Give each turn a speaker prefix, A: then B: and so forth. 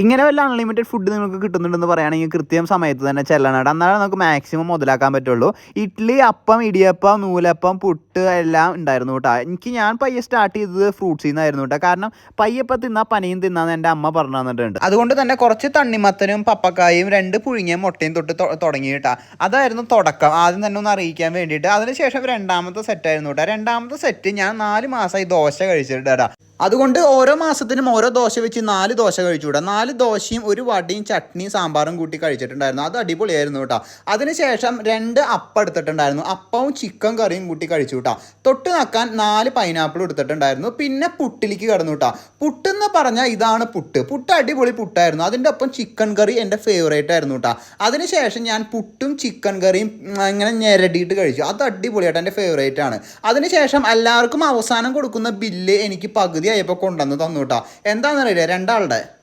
A: ഇങ്ങനെ വല്ല unlimited food നിങ്ങൾക്ക് കിട്ടുന്നുണ്ടെന്ന് പറയുകയാണെങ്കിൽ കൃത്യം സമയത്ത് തന്നെ ചെല്ലണം എന്നാലേ നമുക്ക് മാക്സിമം മുതലാക്കാൻ പറ്റുള്ളൂ. ഇഡ്ഡലി അപ്പം ഇടിയപ്പം നൂലപ്പം പുട്ട് എല്ലാം ഉണ്ടായിരുന്നു കേട്ടോ. എനിക്ക് ഞാൻ പയ്യെ സ്റ്റാർട്ട് ചെയ്തത് ഫ്രൂട്ട്സിൽ നിന്നായിരുന്നു കേട്ടോ. കാരണം പയ്യപ്പം തിന്നാ പനിയും തിന്നാന്ന് എന്റെ അമ്മ പറഞ്ഞു തന്നിട്ടുണ്ട് അതുകൊണ്ട് തന്നെ കുറച്ച് തണ്ണിമത്തനും പപ്പക്കായും രണ്ട് പുഴുങ്ങിയ മുട്ടയും തൊട്ട് തുടങ്ങി കേട്ടോ. അതായിരുന്നു തുടക്കം. ആദ്യം തന്നെ ഒന്ന് അറിയിക്കാൻ വേണ്ടിയിട്ട്. അതിനുശേഷം രണ്ടാമത്തെ സെറ്റായിരുന്നു കേട്ടോ. രണ്ടാമത്തെ സെറ്റ് ഞാൻ നാല് മാസമായി ദോശ കഴിച്ചിട്ട് കേട്ടോ. അതുകൊണ്ട് ഓരോ മാസത്തിനും ഓരോ ദോശ വെച്ച് നാല് ദോശ കഴിച്ചുകൂടാ. നാല് ദോശയും ഒരു വടിയും ചട്നിയും സാമ്പാറും കൂട്ടി കഴിച്ചിട്ടുണ്ടായിരുന്നു. അത് അടിപൊളിയായിരുന്നു കേട്ടോ. അതിനുശേഷം രണ്ട് അപ്പം എടുത്തിട്ടുണ്ടായിരുന്നു. അപ്പവും ചിക്കൻ കറിയും കൂട്ടി കഴിച്ചു കേട്ടോ തൊട്ട് നക്കാൻ നാല് പൈനാപ്പിൾ എടുത്തിട്ടുണ്ടായിരുന്നു. പിന്നെ പുട്ടിലേക്ക് കിടന്നു കേട്ടോ പുട്ടെന്ന് പറഞ്ഞാൽ ഇതാണ് പുട്ട്. പുട്ട് അടിപൊളി പുട്ടായിരുന്നു. അതിന്റെ ഒപ്പം ചിക്കൻ കറി എന്റെ ഫേവറേറ്റ് ആയിരുന്നു കേട്ടോ. അതിനുശേഷം ഞാൻ പുട്ടും ചിക്കൻ കറിയും ഇങ്ങനെ ഞെരടിയിട്ട് കഴിച്ചു. അത് അടിപൊളിയായിട്ട് എന്റെ ഫേവറേറ്റ് ആണ്. അതിനുശേഷം എല്ലാവർക്കും അവസാനം കൊടുക്കുന്ന ബില്ല് എനിക്ക് പകുതി ആയപ്പോൾ കൊണ്ടുവന്ന് തന്നു കേട്ടോ. എന്താണെന്നറിയില്ല? രണ്ടാളുടെ